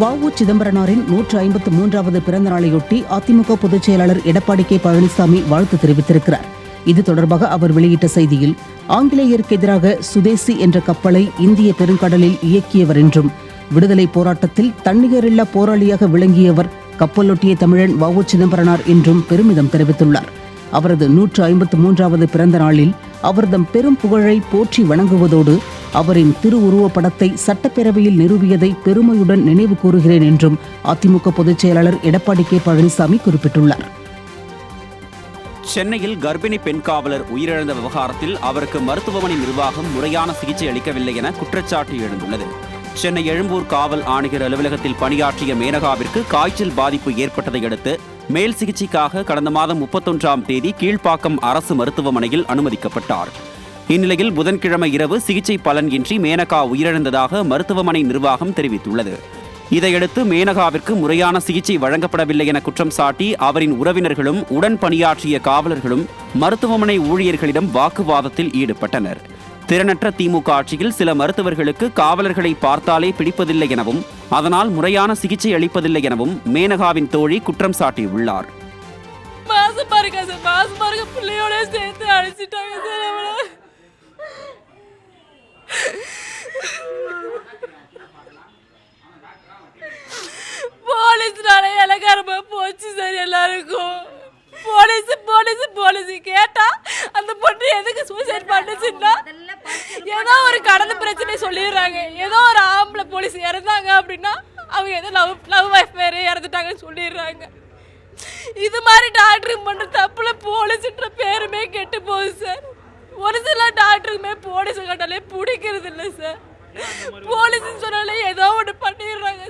வ உ சிதம்பரனாரின் நூற்று ஐம்பத்து மூன்றாவது பிறந்த நாளையொட்டி அதிமுக பொதுச் செயலாளர் எடப்பாடி கே பழனிசாமி வாழ்த்து தெரிவித்திருக்கிறார். இது தொடர்பாக அவர் வெளியிட்ட செய்தியில் ஆங்கிலேயருக்கு எதிராக சுதேசி என்ற கப்பலை இந்திய பெருங்கடலில் இயக்கியவர் என்றும் விடுதலை போராட்டத்தில் தன்னிகரில்லா போராளியாக விளங்கியவர் கப்பலொட்டிய தமிழன் வ உ சிதம்பரனார் என்றும் பெருமிதம் தெரிவித்துள்ளார். அவரது நூற்று ஐம்பத்து மூன்றாவது பிறந்த நாளில் அவர்தம் பெரும் புகழை போற்றி வணங்குவதோடு அவரின் திருவுருவப்படத்தை சட்டப்பேரவையில் நிறுவியதை பெருமையுடன் நினைவு கூறுகிறேன் என்றும் அதிமுக பொதுச் செயலாளர் எடப்பாடி கே பழனிசாமி குறிப்பிட்டுள்ளார். சென்னையில் கர்ப்பிணி பெண் காவலர் உயிரிழந்த விவகாரத்தில் அவருக்கு மருத்துவமனை நிர்வாகம் முறையான சிகிச்சை அளிக்கவில்லை என குற்றச்சாட்டு எழுந்துள்ளது. சென்னை எழும்பூர் காவல் ஆணையர் அலுவலகத்தில் பணியாற்றிய மேனகாவிற்கு காய்ச்சல் பாதிப்பு ஏற்பட்டதை அடுத்து மேல் சிகிச்சைக்காக கடந்த மாதம் முப்பத்தொன்றாம் தேதி கீழ்ப்பாக்கம் அரசு மருத்துவமனையில் அனுமதிக்கப்பட்டார். இந்நிலையில் புதன்கிழமை இரவு சிகிச்சை பலனின்றி மேனகா உயிரிழந்ததாக மருத்துவமனை நிர்வாகம் தெரிவித்துள்ளது. இதையடுத்து மேனகாவிற்கு முறையான சிகிச்சை வழங்கப்படவில்லை என குற்றம் சாட்டி அவரின் உறவினர்களும் உடன் பணியாற்றிய காவலர்களும் மருத்துவமனை ஊழியர்களிடம் வாக்குவாதத்தில் ஈடுபட்டனர். திறனற்ற திமுக ஆட்சியில் சில மருத்துவர்களுக்கு காவலர்களை பார்த்தாலே பிடிப்பதில்லை எனவும் அதனால் முறையான சிகிச்சை அளிப்பதில்லை எனவும் மேனகாவின் தோழி குற்றம் சாட்டியுள்ளார். பாருங்க சார் மாசமா பிள்ளையோட சேர்த்து அழைச்சிட்டாங்க சார் இலக்காரமா போச்சு சார் எல்லாருக்கும். Police police police. கேட்டா அந்த பொண்ணு எதுக்கு சூசைட் பண்ணுச்சுன்னா ஏதோ ஒரு கடந்த பிரச்சனை சொல்லிடுறாங்க. ஏதோ ஒரு ஆம்பளை போலீஸ் இறந்தாங்க அப்படின்னா அவங்க ஏதோ லவ் லவ் வைஃப் வேறு இறந்துட்டாங்கன்னு சொல்லிடுறாங்க. இது மாதிரி டாக்டருக்கு பண்ற தப்புல போலீஸ்ன்ற பேருமே கெட்டு போகுது சார். ஒரு சில டாக்டருக்குமே போலீஸ் கட்டாலே பிடிக்கிறது இல்லை சார் போலீஸ் சொன்னாலே ஏதோ ஒன்று பண்ணிடுறாங்க.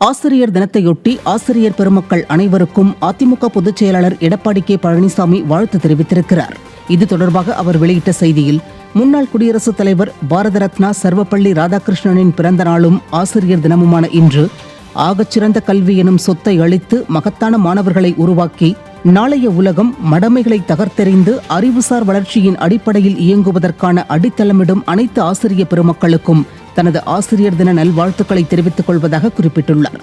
ஆசிரியர் தினத்தையொட்டி ஆசிரியர் பெருமக்கள் அனைவருக்கும் அதிமுக பொதுச் செயலாளர் எடப்பாடி கே பழனிசாமி வாழ்த்து தெரிவித்திருக்கிறார். இது தொடர்பாக அவர் வெளியிட்ட செய்தியில் முன்னாள் குடியரசுத் தலைவர் பாரத ரத்னா சர்வப்பள்ளி ராதாகிருஷ்ணனின் பிறந்த நாளும் ஆசிரியர் தினமுமான இன்று ஆகச்சிறந்த கல்வி எனும் சொத்தை அளித்து மகத்தான மாணவர்களை உருவாக்கி நாளைய உலகம் மடமைகளை தகர்த்தெறிந்து அறிவுசார் வளர்ச்சியின் அடிப்படையில் இயங்குவதற்கான அடித்தளமிடும் அனைத்து ஆசிரிய பெருமக்களுக்கும் தனது ஆசிரியர் தின நல்வாழ்த்துக்களை தெரிவித்துக் கொள்வதாக குறிப்பிட்டுள்ளார்.